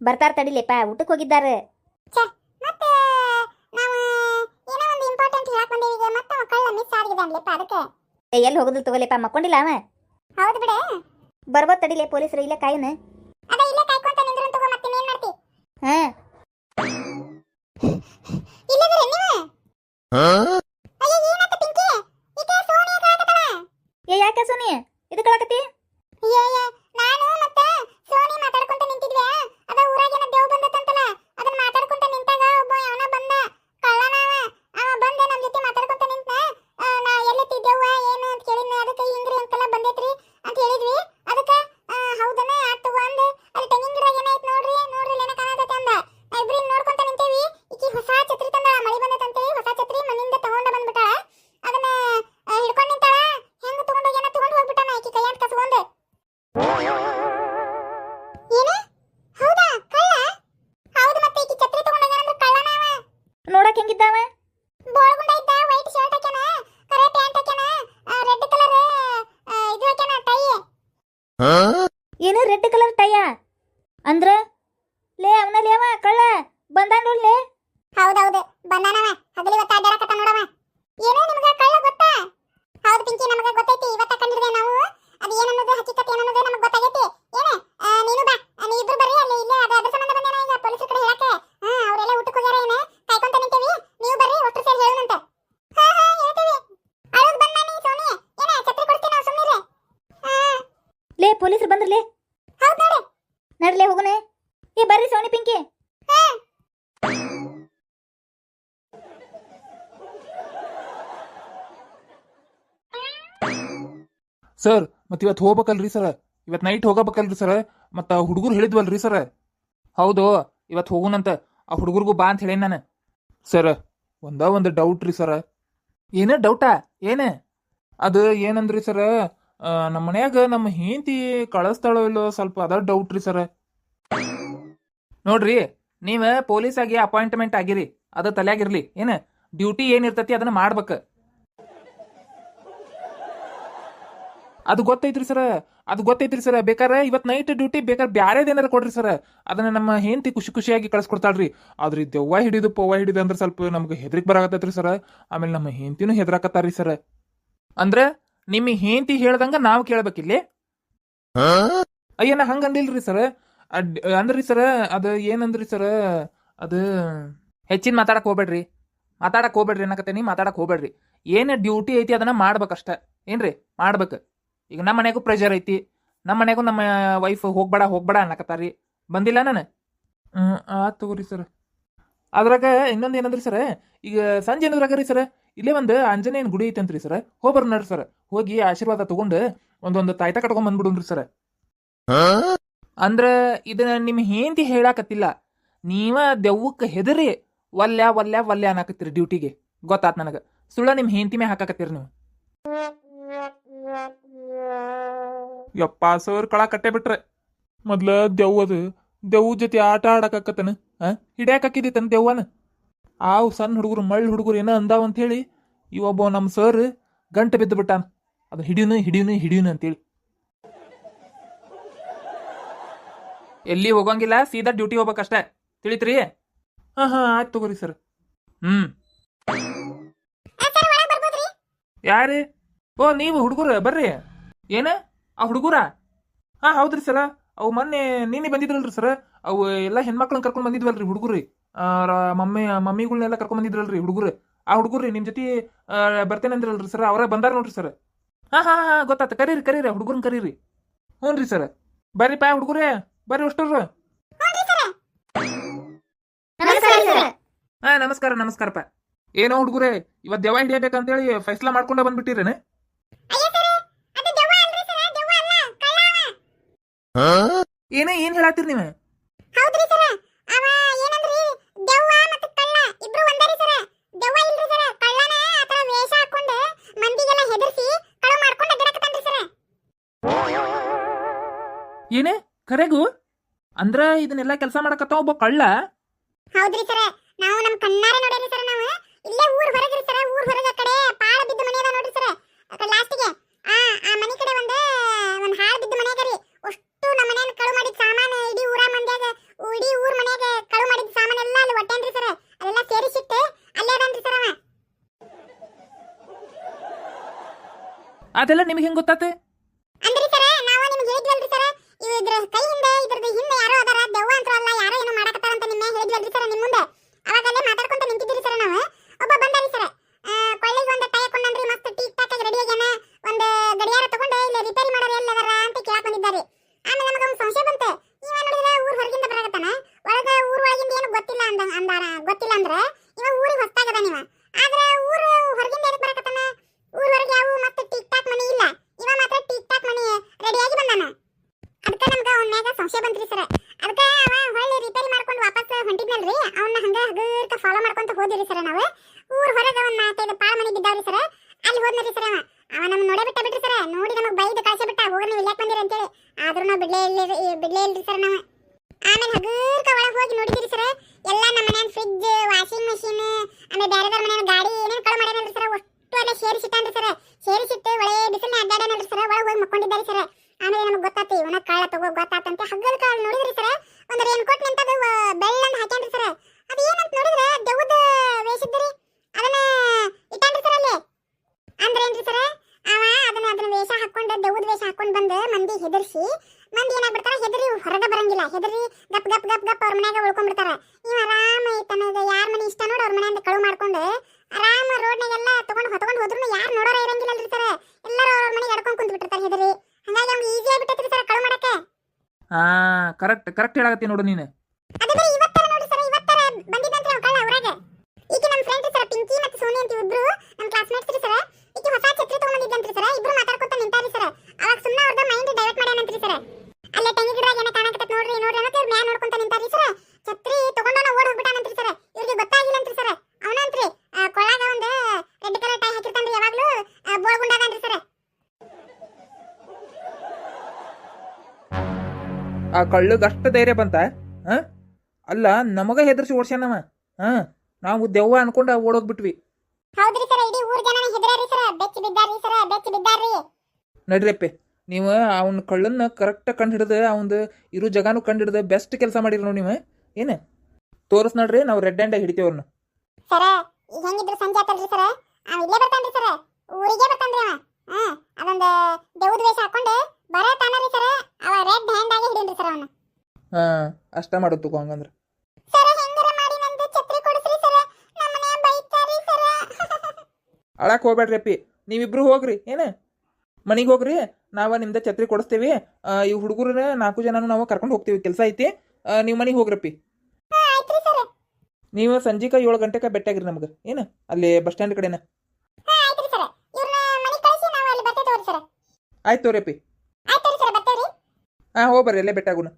ಬರ್ತಾರ ತಡಿಲೇಪ ಊಟಕ್ಕೆ ಹೋಗಿದ್ದಾರೆ. ಮತ್ತೆ ನಾವು ಏನೋ ಒಂದು ಇಂಪಾರ್ಟೆಂಟ್ ಹೇಳಕ್ ಬಂದೇವಿ ಮತ್ತೆ ಮಿಸ್ ಆಗಿದೆ ಅನ್ಲಿಪ್ಪ ಅದಕ್ಕೆ. ಎಲ್ಲಿ ಹೋಗುದಿಲ್ಲ ತಗೋಲೇಪ ಮಕ್ಕೊಂಡಿಲ್ಲ ಅವ? ಹೌದು ಬಿಡೆ. ಬರ್ಬೋದು ತಡಿಲೆ ಪೊಲೀಸರು ಇಲ್ಲೇ ಕಾಯನ? ಅದ ಇಲ್ಲೇ ಕಾಯ್ಕೊಂತ ನಿಂದ್ರು ತಗೋ ಮತ್ತೆ ಏನ್ ಮಾಡ್ತಿ? ಹಾ. ಇಲ್ಲಿದ್ರೆ ನೀವು? ಅಯ್ಯೋ ಏನಾತ ಪಿಂಕಿ? ಈಕೆ ಸೋನಿಯಾ ಕಾಕತಳ ಏ ಯಾಕೆ ಸೋನಿ ಇದು ಕಳಕತಿ ಅಯ್ಯ ಅಯ್ಯ ನಾನು ಮತ್ತೆ ಸೋನಿ ಮಾತಾಡ್ಕೊಂತ ನಿಂತಿದ್ವಿ ಅದ ಊರಾಗೇನ ದೇವ್ ಬಂದತ್ತಂತಲ್ಲ ಅದನ್ನ ಮಾತಾಡ್ಕೊಂತ ನಿಂತಾಗ ಒಬ್ಬ ಅವನ ಬಂದ ಕಳ್ಳನವ ಅವ ಬಂದೆ ನಮ್ ಜೊತೆ ಮಾತಾಡ್ಕೊಂತ ನಿಂತ ಆ, ನಾ ಎಲ್ಲಿತ್ತಿದ್ದೆವ್ವ ಏನು ಅಂತ ಕೇಳಿದ್ನ ಅದಕ್ಕೆ ಹಿಂಗ್ರಿ ಅಂತೆಲ್ಲ ಬಂದೈತ್ರಿ ಅಂತ ಹೇಳಿದ್ವಿ ಅದಕ್ಕೆ ಹೌದನ ಆತ್ ತಗೋ ಅಂದೆ ಅಲ್ಲಿ ತೆಂಗಿನ ಗಿಡ ಏನಾಯ್ತು ನೋಡ್ರಿ ನೋಡ್ರಿ ಏನ ಕಾಣತೈತೆ ಅಂದ ನಾ ಇಬ್ರಿಗ್ ನೋಡ್ಕೊಂತ ನಿಂತೇವಿ ಈಕಿ ಹೊಸ ಛತ್ರಿ ತಂದಾಳ ಮಳಿ ಬಂದೈತಂತೇಳಿ ಹೊಸ ಛತ್ರಿ ಮನಿಂದ ತಗೊಂಡ ಬಂದ್ಬಿಟ್ಟಾಳ ಅದನ್ನ ಆ, ಹಿಡ್ಕೊಂಡ್ ನಿಂತಾಳ ಹೆಂಗ್ ತಗೊಂಡೋಗಿ ಏನೋ ತಗೊಂಡ್ ಹೋಗ್ಬಿಟ್ಟಾನ ಈಕಿ ಕೈಯಂತ ಕಸ್ಕೊಂಡೆ ಏನು ಹೌದಾ ಕಳ್ಳ ಹೌದು ಮತ್ತೆ ಈಕಿ ಛತ್ರಿ ತಗೊಂಡೋಗ್ಯಾನಂದ್ರೆ ಕಳ್ಳನ ಅವ ನೋಡಕ್ ಹೆಂಗಿದ್ದಾವ ಬೋಳ್ಗುಂಡ ಇದ್ದ ವೈಟ್ ಶರ್ಟ್ ಹಾಕ್ಯಾನ ಕರೆ ಪ್ಯಾಂಟ್ ಹಾಕ್ಯಾನ ರೆಡ್ ಕಲರ್ ಇದು ಹಾಕ್ಯಾನ ಟೈ ಏನು ರೆಡ್ ಅಂದ್ರ, ಲೇ ಅವನ ಲೇವಾ ಕಳ್ಳ ಬಂದ ನೋಡ್ಲೆ ಹೌದೌದು, ಬಂದಾನವ, ಹಗಲಿ ಇವತ್ತ ಅಡ್ಡಾಡಕತ್ತ ನೋಡವ. ಏನು ನಿಮಗೆ ಕಳ್ಳ ಗೊತ್ತಾ? ಹೌದು ಪಿಂಕಿ, ನಮಗೆ ಗೊತ್ತೈತಿ, ಇವತ್ತ ಕಂಡಿದ್ದೆ ನಾವು. ಅದು ಏನನ್ನೋದು ಹಕ್ಕಿಕತ್ ಏನನ್ನೋದು, ನಮಗೆ ಗೊತ್ತಾಗೈತಿ. ಏನ? ನೀನು ಬಾ ನೀ ಇಬ್ರು ಬರ್ರಿ ಅಲ್ಲಿ ಇಲ್ಲೇ ಅದ ಅದ್ರ ಸಂಬಂಧ ಬಂದೇನ ಈಗ ಪೊಲೀಸರ ಕಡೆ ಹೇಳಕ್ಕೆ ಹಾ ಅವರೆಲ್ಲ ಊಟಕ್ಕೆ ಹೋಗ್ಯಾರ ಏನ ಕಾಯ್ಕೊಂತ ನಿಂತೇವಿ ನೀವು ಬರ್ರಿ ಒಟ್ಟು ಸೇರಿ ಹೇಳುನಂತ ಹಾ ಹಾ ಹೇಳ್ತೇವಿ ಅಳೋದ್ ಬಂದ ನೀ ಸೋನಿ ಏನ ಛತ್ರಿ ಕೊಡ್ತೀನಿ ನಾವು ಸುಮ್ಮನಿರೆ ಹಾ ಲೇ ಪೊಲೀಸರು ಬಂದ್ರಲೇ ಹೌದ್ ನೋಡಿ ನಡ್ಲೆ ಹೋಗುನೆ ಏ ಬರ್ರಿ ಸೋನಿ ಪಿಂಕಿ ಹಾ ಸರ್, ಮತ್ತೆ ಇವತ್ತು ಹೋಗ್ಬೇಕಲ್ರಿ ಸರ್. ಇವತ್ತು ನೈಟ್ ಹೋಗಬೇಕಲ್ರಿ ಸರ್. ಮತ್ತು ಹುಡುಗರು ಹೇಳಿದ್ವಲ್ರಿ ಸರ್. ಹೌದು, ಇವತ್ತು ಹೋಗುನಂತ ಆ ಹುಡುಗರಿಗೂ ಬಾ ಅಂತ ಹೇಳೇನ್ ನಾನು. ಸರ್, ಒಂದ ಒಂದು ಡೌಟ್ ರೀ ಸರ್. ಏನ ಡೌಟಾ ಏನೇ? ಅದು ಏನಂದ್ರಿ ಸರ್? ನಮ್ಮ ಮನ್ಯಾಗ ನಮ್ಮ ಹೆಂಡತಿ ಕಳಿಸ್ತಾಳೋ ಇಲ್ಲೋ ಸ್ವಲ್ಪ ಅದ ಡೌಟ್ ರೀ ಸರ್. ನೋಡ್ರಿ, ನೀವು ಪೊಲೀಸ್ ಆಗಿ ಅಪಾಯಿಂಟ್ಮೆಂಟ್ ಆಗಿರಿ. ಅದು ತಲೆಯಾಗಿರ್ಲಿ ಏನ? ಡ್ಯೂಟಿ ಏನಿರ್ತತಿ ಅದನ್ನ ಮಾಡ್ಬೇಕು. ಅದು ಗೊತ್ತೈತ್ರಿ ಸರ್ ಅದು ಗೊತ್ತೈತ್ರಿ ಸರ ಬೇಕಾರೆ ಇವತ್ತು ನೈಟ್ ಡ್ಯೂಟಿ ಬೇಕಾದ್ರೆ ಬ್ಯಾರೇದೇನಾರ ಕೊಡ್ರಿ ಸರ್ ಅದನ್ನ ನಮ್ಮ ಹೆಂಡತಿ ಖುಷಿ ಖುಷಿಯಾಗಿ ಕಳ್ಸ್ಕೊಡ್ತಾಳ್ರಿ. ಆದ್ರೆ ದೆವ್ವ ಹಿಡಿದು ಪವ್ವ ಹಿಡಿದು ಅಂದ್ರೆ ಸ್ವಲ್ಪ ನಮ್ಗೆ ಹೆದ್ರಿಕ್ ಬರಾಕತ್ತೈತ್ರಿ ಸರ್ ಆಮೇಲೆ ನಮ್ಮ ಹೆಂಡತಿನೂ ಹೆದ್ರಾಕತ್ತಾರ್ರಿ ಸರ್ ಅಂದ್ರೆ ನಿಮ್ಮ ಹೆಂಡತಿ ಹೇಳ್ದಂಗ ನಾವು ಕೇಳ್ಬೇಕಿಲ್ಲಿ? ಅಯ್ಯನ ಅಂದಿಲ್ರಿ ಸರ್ ಅಂದ್ರಿ ಸರ್ ಅದು ಏನಂದ್ರಿ ಸರ್ ಅದು ಹೆಚ್ಚಿನ ಮಾತಾಡಕ್ ಹೋಗ್ಬೇಡ್ರಿ. ಮಾತಾಡಕ್ ಹೋಗ್ಬೇಡ್ರಿ ಏನಕತ್ತೇನಿ ಮಾತಾಡಕ್ ಹೋಗ್ಬೇಡ್ರಿ. ಏನು ಡ್ಯೂಟಿ ಐತಿ ಅದನ್ನ ಮಾಡ್ಬೇಕಷ್ಟ. ಏನ್ರಿ? ಮಾಡ್ಬೇಕು. ಈಗ ನಮ್ಮ ಮನೆಗೂ ಪ್ರೆಷರ್ ಐತಿ. ನಮ್ಮ ಮನೆಗೂ ನಮ್ಮ ವೈಫ್ ಹೋಗ್ಬೇಡ ಹೋಗ್ಬೇಡ ಅನ್ನಕತ್ತಾರಿ ಬಂದಿಲ್ಲ ನಾನು? ತಗೋರಿ ಸರ್ ಅದ್ರಾಗ ಇನ್ನೊಂದು ಏನಂದ್ರಿ ಸರ್ ಈಗ ಸಂಜೆ ಏನದ್ರಾಗ ರೀ ಸರ್ ಇಲ್ಲೇ ಒಂದು ಆಂಜನೇಯನ ಗುಡಿ ಐತಂತ್ರಿ ಸರ್ ಹೋಗ್ಬರ್ ನೋಡ್ರಿ ಸರ್ ಹೋಗಿ ಆಶೀರ್ವಾದ ತಗೊಂಡು ಒಂದೊಂದು ತಾಯ್ತ ಕಟ್ಕೊಂಡ್ ಬಂದ್ಬಿಡುನ್ರಿ ಸರ್ ಅಂದ್ರ ಇದನ್ನ ನಿಮ್ ಹೆಂಡತಿ ಹೇಳಾಕತ್ತಿಲ್ಲ. ನೀವ ದೆವ್ವಕ್ಕೆ ಹೆದರಿ ವಲ್ಯ ವಲ್ಯ ವಲ್ಯ ಅನ್ನಕತ್ತೀರಿ ಡ್ಯೂಟಿಗೆ ಗೊತ್ತಾತ್ ನನಗೆ. ಸುಳ್ಳ ನಿಮ್ ಹೆಂಡತಿ ಮೇ ಹಾಕಾಕತ್ತೀರಿ ನೀವು. ಯಪ್ಪ ಸರ್ ಕಳ ಕಟ್ಟೆ ಬಿಟ್ರೆ. ಮೊದ್ಲ ದೆವ್ವದು ದೆವ್ವ ಜೊತೆ ಆಟ ಆಡಕತ್ತನ ಆ? ಹಿಡ್ಯಾಕಿದ್ದಿತ್ತನ ದೆವ್ವನ? ಆವ್ ಸಣ್ಣ ಹುಡುಗರು ಮಳ್ಳ ಹುಡುಗರು ಏನೋ ಅಂದಾವ ಅಂತ ಹೇಳಿ ಇವೊಬ್ಬ ನಮ್ಮ ಸರ್ ಗಂಟೆ ಬಿದ್ದು ಬಿಟ್ಟಾನ. ಅದು ಹಿಡಿಯುನು ಹಿಡಿಯುನು ಹಿಡಿಯುನು ಅಂತೇಳಿ ಎಲ್ಲಿ ಹೋಗಂಗಿಲ್ಲ ಸೀದಾ ಡ್ಯೂಟಿ ಹೋಗ್ಬೇಕಷ್ಟೇ. ತಿಳಿತ್ರಿ? ಹಾ ಹಾ ಆಯ್ತು ತಗೋರಿ ಸರ್. ಹ್ಮ್. ಯಾರಿ? ಓ ನೀವು ಹುಡುಗರು ಬರ್ರಿ. ಏನ? ಆ ಹುಡುಗರ? ಹಾ ಹೌದ್ರಿ ಸರ ಅವು ಮೊನ್ನೆ ನಿನ್ನೆ ಬಂದಿದ್ರಲ್ರಿ ಸರ. ಅವು ಎಲ್ಲ ಹೆಣ್ಮಕ್ಳನ್ನ ಕರ್ಕೊಂಡ್ ಬಂದಿದ್ವಲ್ರಿ ಹುಡುಗರಿ. ಮಮ್ಮಿ ಮಮ್ಮಿಗಳನ್ನೆಲ್ಲ ಕರ್ಕೊಂಡ್ ಬಂದಿದ್ರಲ್ರಿ ಹುಡುಗರು. ಆ ಹುಡುಗರ್ರಿ ನಿಮ್ ಜೊತೆ ಬರ್ತೇನೆ ಅಂದ್ರಲ್ರಿ ಸರ್. ಅವರೇ ಬಂದಾರ ನೋಡ್ರಿ ಸರ್. ಹಾ ಹಾ ಹಾ ಗೊತ್ತಾತ. ಕರೀರಿ ಕರೀರಿ ಹುಡುಗರ್ನ ಕರೀರಿ. ಹ್ಞೂ ರೀ ಸರ್. ಬರ್ರಿ ಪಾ ಹುಡುಗರೇ. ಬರ್ರಿ ನಮಸ್ಕಾರ ಸರ್. ಹಾ ನಮಸ್ಕಾರ ನಮಸ್ಕಾರಪ್ಪ. ಏನೋ ಹುಡುಗರೇ ಇವತ್ತು ದೆವ್ವ ಹಿಡಿಯಬೇಕಂತೇಳಿ ಫೈಸ್ಲಾ ಮಾಡ್ಕೊಂಡ ಬಂದ್ಬಿಟ್ಟಿರೇನೆ ಅಯ್ಯ ಸರ್ ಅದು ದೆವ್ವ ಅಲ್ರಿ ಸರ್ ದೆವ್ವ ಅಲ್ಲ ಕಳ್ಳ ಅವ ಏನೇ ಏನ್ ಹೇಳತ್ತೀರಿ ನೀವು? ಹೌದ್ರಿ ಸರ. ಅವ ಏನಂದ್ರಿ? ದೆವ್ವ ಮತ್ತು ಕಳ್ಳ ಇಬ್ರು ಒಂದರಿ ಸರ. ದೆವ್ವ ಇಲ್ರಿ ಸರ. ಕಳ್ಳನ ಆತರ ವೇಷ ಹಾಕೊಂಡು ಮಂದಿಗೆಲ್ಲ ಹೆದರ್ಸಿ ಕಳು ಮಾಡ್ಕೊಂಡು ಅಡ್ಡಾಡಕತ್ತಾನ್ರಿ ಸರ. ಏನೇ? ಕರೆಗು. ಅಂದ್ರ ಇದನ್ನೆಲ್ಲ ಕೆಲಸ ಮಾಡಕತ್ತ ಒಬ್ಬ ಕಳ್ಳ? ಹೌದ್ರಿ ಸರ. ನಾವು ನಮ್ ಕಣ್ಣಾರೆ ನೋಡೇರಿ ಸರ ನಾವು. ಇಲ್ಲೇ ಊರ್ ಹೊರಗ್ರಿ ಸರ. ಊರ್ ಹೊರಗ ಕಡೆ ಪಾಳ ಬಿದ್ದ ಮನೆ ಅದ ನೋಡ್ರಿ ಸರ. ಲಾಸ್ಟಿಗೆ ಆ ಆ ಮನೆ ಕಡೆ ಒಂದ ಒಂದ್ ಹಾಳ್ ಬಿದ್ದ ಮನೆ ಅದರಿ ಅಷ್ಟು ನಮ್ಮ ಮನೆಯನ್ನ ಕಳು ಮಾಡಿದ ಸಾಮಾನು ಇಡೀ ಊರ ಮಂದ್ಯಾಗ ಇಡೀ ಅದೆಲ್ಲ ನಿಮಗೆ ಹೆಂಗ್ ಗೊತ್ತಾತೆ ಅಂದ್ರಿ ಸರ ನಾವು ನಿಮ್ಗೆ ಹೇಳಿದ್ವಲ್ರಿ ಸರ ಇದ್ರ ಕೈ ಹಿಂದೆ ಇದ್ರದ್ದು ಹಿಂದೆ ಯಾರೋ ಅದಾರ ದೆವ್ವ ಅಂತ ಅಲ್ಲ ಯಾರೋ ಏನೋ ಮಾಡಕತ್ತಾರ ಅಂತ ನಿಮ್ಮ ಹೇಳಿದ್ವಲ್ರಿ ಸರ ನಿಮ್ಮ ಮುಂದೆ ಅವಾಗಲ್ಲೇ ಮಾತಾಡ್ಕೊಂತ ನಿಂತಿದ್ದೀರಿ ಸರ ನಾವು ಒಬ್ಬ ಬಂದಾರಿ ಸರ ಕೊಳ್ಳಿಗೆ ಒಂದು ಟೈ ಹಾಕೊಂಡ್ರಿ ಮಸ್ತ್ ಟೀಕ್ ಟಾಕ್ ಆಗಿ ರೆಡಿ ಆಗ್ಯಾನ ಒಂದು ಗಡಿಯಾರ ತಗೊಂಡು ಇಲ್ಲಿ ರಿಪೇರಿ ಮಾಡೋರು ಎಲ್ಲದಾರ ಅಂತ ಕೇಳಕ್ ಬಂದಿದ್ದಾರೆ ಆಮೇಲೆ ನಮಗೆ ಒಂದು ಸಂಶಯ ಬಂತು ಇವ ನೋಡಿದ್ರೆ ಊರ್ ಹೊರಗಿಂದ ಬರಕತ್ತಾನ ಒಳಗ ಊರ್ ಒಳಗಿಂದ ಏನು ಗೊತ್ತಿಲ್ಲ ಅಂದ ಅಂದಾರ ಗೊತ್ತಿಲ್ಲ ಅಂದ್ರೆ ಇವ ಊರಿಗೆ ಹೊಸ್ತಾಗದ ನೀವ ಆದ್ರೆ ಊರು ಹೊರಗಿಂದ ಎದಕ್ ಬರಕತ್ತಾನ ಊರ್ ಹೊರಗೆ ಯಾವ ಮತ್ತೆ ಟಿಕ್ ಟಾಕ್ ಮನಿ ಇಲ್ಲ ಇವ ಮಾತ್ರ ಟಿಕ್ ಟಾಕ್ ಮನಿ ರೆಡಿಯಾಗಿ ಬಂದಾನ ಅದಕ್ಕೆ ನಮ್ಗೆ ಅವನ ಮ್ಯಾಗ ಸಂಶಯ ಬಂತ್ರಿ ಸರ್. ಅದಕ್ಕೆ ಅವ ಹೊಳ್ಳಿ ರಿಪೇರಿ ಮಾಡ್ಕೊಂಡು ವಾಪಸ್ ಹೊಂಟಿದ್ನಲ್ರಿ. ಅವನ್ನ ಹಂಗ ಹಗುರ್ಕ ಫಾಲೋ ಮಾಡ್ಕೊಂತ ಹೋದಿರಿ ಸರ್ ನಾವು. ಊರ್ ಹೊರಗೆ ಒಂದ್ ನಾಲ್ಕೈದು ಪಾಳ ಮನೆ ಬಿದ್ದಾವ್ರಿ ಸರ್. ಅಲ್ಲಿ ಹೋದ್ನರಿ ಸರ್ ಅವ. ಅವ ನಮ್ ನೋಡೇ ಬಿಟ್ಟ ಬಿಟ್ರಿ ಸರ್. ನೋಡಿ ನಮಗೆ ಬೈದು ಕಳಿಸಿ ಬಿಟ್ಟ. ಹೋಗ್ರಿ ನೀವು ಇಲ್ಲಾಕ್ ಬಂದಿರಿ ಅಂತೇಳಿ. ಆದ್ರೂ ನಾವು ಬಿಡ್ಲೇ ಇಲ್ಲ ಬಿಡ್ಲೇ ಇಲ್ರಿ ಸರ್ ನಾವು. ಆಮೇಲೆ ಹಗುರ್ಕ ಒಳಗೆ ಹೋಗಿ ನೋಡಿದಿರಿ ಸರ್. ಎಲ್ಲ ನಮ್ಮ ಮನೆಯ ಫ್ರಿಜ್ ವಾಷಿಂಗ್ ಮೆಷಿನ್ ಆಮೇಲೆ ಬೇರೆ ಬೇರೆ ಮನ್ಯಾಗ ಗಾಡಿ ಏನೇನು ಕಳು ಮಾಡ್ಯಾನಲ್ರಿ ಸರ್. ಅಷ್ಟು ಅಲ್ಲೇ ಸೇರಿಸಿಟ್ಟಾನ್ರಿ ಸರ್. ಸೇರಿಸಿಟ್ಟು ಒಳ್ಳೆ ಬಿಸಿಲನ್ನ ಅಡ್ಡಾಡ್ಯಾನಲ್ರಿ ಸರ್. ಒಳಗೆ ಹೋಗಿ ಮಕ್ಕೊಂಡಿದ್ದಾರೆ ಸರ್. ಆಮೇಲೆ ನಮಗೆ ಗೊತ್ತಾತು ಇವನ ಕಾಳ ತಗೋ ಗೊತ್ತಾತಂತೆ. ಹಗ್ಗಲ್ ಕಾಳು ನೋಡಿದ್ರಿ ಸರ? ಒಂದು ರೇನ್ ಕೋಟ್ ನಿಂತದು ಬೆಳ್ಳಂದು ಹಾಕ್ಯಾನ್ರಿ ಸರ. ಅದು ಏನಂತ ನೋಡಿದ್ರೆ? ದೆವ್ವದ ವೇಷಿದ್ದರಿ. ಅದನ್ನ ಇಟ್ಟಾನ್ರಿ ಸರ ಅಲ್ಲಿ. ಅಂದ್ರೆ ಏನ್ರಿ ಸರ? ಅವ ಅದನ್ನ ಅದನ್ನ ವೇಷ ಹಾಕೊಂಡು ದೆವ್ವದ ವೇಷ ಹಾಕೊಂಡು ಬಂದು ಮಂದಿ ಹೆದರ್ಸಿ, ಮಂದಿ ಏನಾಗ್ಬಿಡ್ತಾರ? ಹೆದರಿ ಹೊರಗೆ ಬರಂಗಿಲ್ಲ. ಹೆದರಿ ಗಪ್ ಗಪ್ ಗಪ್ ಗಪ್ ಅವ್ರ ಮನ್ಯಾಗ ಉಳ್ಕೊಂಡ್ಬಿಡ್ತಾರ ಇವ ಆರಾಮ ತನಗ ಯಾರ ಮನೆ ಇಷ್ಟ ನೋಡಿ ಅವ್ರ ಮನೆಯಿಂದ ಕಳು ಮಾಡ್ಕೊಂಡು, ಆರಾಮ ರೋಡ್ನಾಗೆಲ್ಲ ತಗೊಂಡು ಹೊತ್ಕೊಂಡು ಹೋದ್ರು ಯಾರು ನೋಡೋರ ಇರಂಗಿಲ್ಲ ಇರ್ತಾರೆ ಎಲ್ಲರೂ ಅವ್ರ ಮನೆಗೆ ಎಡ್ಕೊಂಡು ಕುಂತ ಬಿಟ್ಟಿರ್ತಾರೆ ಹೆದರಿ. ಹಂಗಾಗಿ ನಮ್ಗೆ ಈಸಿ ಆಗ್ಬಿಟ್ಟೈತ್ರಿ ಸರ್ ಕಳು ಮಾಡಕ್ಕೆ. ಹಾ ಕರೆಕ್ಟ್ ಕರೆಕ್ಟ್ ಹೇಳಕತ್ತಿ ನೋಡು ನೀನು. ಅದೇ ಬರೀ ಇವತ್ತರ ನೋಡಿ ಸರ್ ಇವತ್ತರ ಬಂದಿದ್ದಂತ್ರಿ ಅವ್ನ ಕಳ್ಳ ಊರಾಗ. ಈಗ ನಮ್ಮ ಫ್ರೆಂಡ್ ಸರ್ ಪಿಂಕಿ ಮತ್ತು ಸೋನಿ ಅಂತ ಇಬ್ರು ನಮ್ಮ ಕ್ಲಾಸ್ಮೇಟ್ಸ್ ರೀ ಸರ್ ಈಗ ಹೊಸ ಛತ್ರಿ ತಗೊಂಡಿದ್ದಂತ್ರಿ ಸರ್ ಇಬ್ರು ಮಾತಾಡ್ಕೊತ ನಿಂತಾರಿ ಸರ್ ಅವಾಗ ಸುಮ್ಮನೆ ಅವ್ರದ್ದು ಮೈಂಡ್ ಡೈವರ್ಟ್ ಮಾಡ್ಯಾನಂತ್ರಿ ಸರ್ ಅಲ್ಲೇ ತೆಂಗಿ ಗಿಡದಾಗ ಏನೋ ಕಾಣಕತ್ತ ನೋಡ್ರಿ ನೋಡ್ರಿ ಇವ್ರು ಮ್ಯಾನ್ ನೋಡ್ಕೊಂತ ನಿಂತಾರಿ ಸರ್ ಛತ್ರಿ ತಗೊಂಡವನ ಆ ಕಳ್ಳಗ್ ಅಷ್ಟು ಧೈರ್ಯ ಬಂತ? ಹಾ? ಅಲ್ಲ ನಮಗ ಹೆದರ್ಸಿ ಓಡ್ಸ್ಯಾನವ ಹಾ? ನಾವು ದೆವ್ವ ಅನ್ಕೊಂಡ ಓಡೋಗ್ಬಿಟ್ವಿ ಹೌದ್ರಿ ಸರ್ ಇಡೀ ಊರ್ ಜನ ಹೆದರ್ಯಾರಿ ಸರ್. ಬೆಚ್ಚ ಬಿದ್ದಾರಿ ಸರ್ ಬೆಚ್ಚ ಬಿದ್ದಾರಿ ನಡ್ರಿಯಪ್ಪೆ ನೀವು ಅವನ ಕಳ್ಳನ್ನ ಕರೆಕ್ಟ್ ಕಂಡು ಹಿಡಿದು ಅವಂದು ಇರೋ ಜಗಾನು ಕಂಡು ಹಿಡಿದು ಬೆಸ್ಟ್ ಕೆಲಸ ಮಾಡಿರಿ ನೋಡಿ ನೀವು ಏನು? ತೋರಿಸ್ ನೋಡ್ರಿ ನಾವು ರೆಡ್ ಹ್ಯಾಂಡ್ ಹಿಡಿತೇವೆ ಅವ್ರನ್ನ ಸರ ಈಗ ಹೆಂಗಿದ್ರು ಸಂಜೆ ಆತಲ್ರಿ ಸರ? ಅವ ಇಲ್ಲೇ ಬರ್ತಾನ್ರಿ ಸರ. ಊರಿಗೆ ಬರ್ತಾನ್ರಿ ಅವ. ಹಾ? ಅದೊಂದು ದೇವ್ದ ವೇಷ ಹಾಕೊಂಡು ಬರ ತಾನರಿ ಸರ ಅವ ರೆಡ್ ಹ್ಯಾಂಡ್ ಆಗಿ ಹಿಡಿಯನ್ರಿ ಸರ್ ಅವನ. ಹಾಂ ಅಷ್ಟ ಮಾಡು ತಗೋ ಹಂಗಂದ್ರೆ. ಸರ ಹೆಂಗರ ಮಾಡಿ ನಂದು ಛತ್ರಿ ಕೊಡಿಸ್ರಿ ಸರ ನಮ್ಮನೆ ಬೈತಾರಿ ಸರ. ಅಳಕ್ ಹೋಗ್ಬೇಡ್ರಿ ಅಪ್ಪಿ. ನೀವಿಬ್ರು ಹೋಗ್ರಿ ಏನು? ಮನೆಗೆ ಹೋಗ್ರಿ ನಾವ ನಿಮ್ದ ಛತ್ರಿ ಕೊಡಿಸ್ತೀವಿ. ಆ, ಈ ಹುಡುಗರು ನಾಲ್ಕು ಜನನು ನಾವು ಕರ್ಕೊಂಡು ಹೋಗ್ತೀವಿ ಕೆಲಸ ಐತಿ. ಆ, ನೀವು ಮನೆಗೆ ಹೋಗ್ರಪ್ಪಿ ಹಾ ಆಯ್ತ್ರಿ ಸರ. ನೀವು ಸಂಜೆಕ ಏಳು ಗಂಟೆಕ ಬೆಟ್ಟಾಗ್ರಿ ನಮ್ಗೆ ಏನು? ಅಲ್ಲಿ ಬಸ್ ಸ್ಟ್ಯಾಂಡ್ ಕಡೆನ. ಹಾ ಆಯ್ತ್ರಿ ಸರ. ಇವ್ರನ್ನ ಮನೆ ಕಳಿಸಿ ನಾವು ಅಲ್ಲಿ ಬರ್ತೇವೆ ತಗೋರಿ ಸರ. ಆಯ್ತು ತೋರಿ ಅಪ್ಪಿ. ಹಾಂ ಹೋಗ್ಬರ್ರಿ ಅಲ್ಲೇ ಬೆಟ್ಟಾಗುನ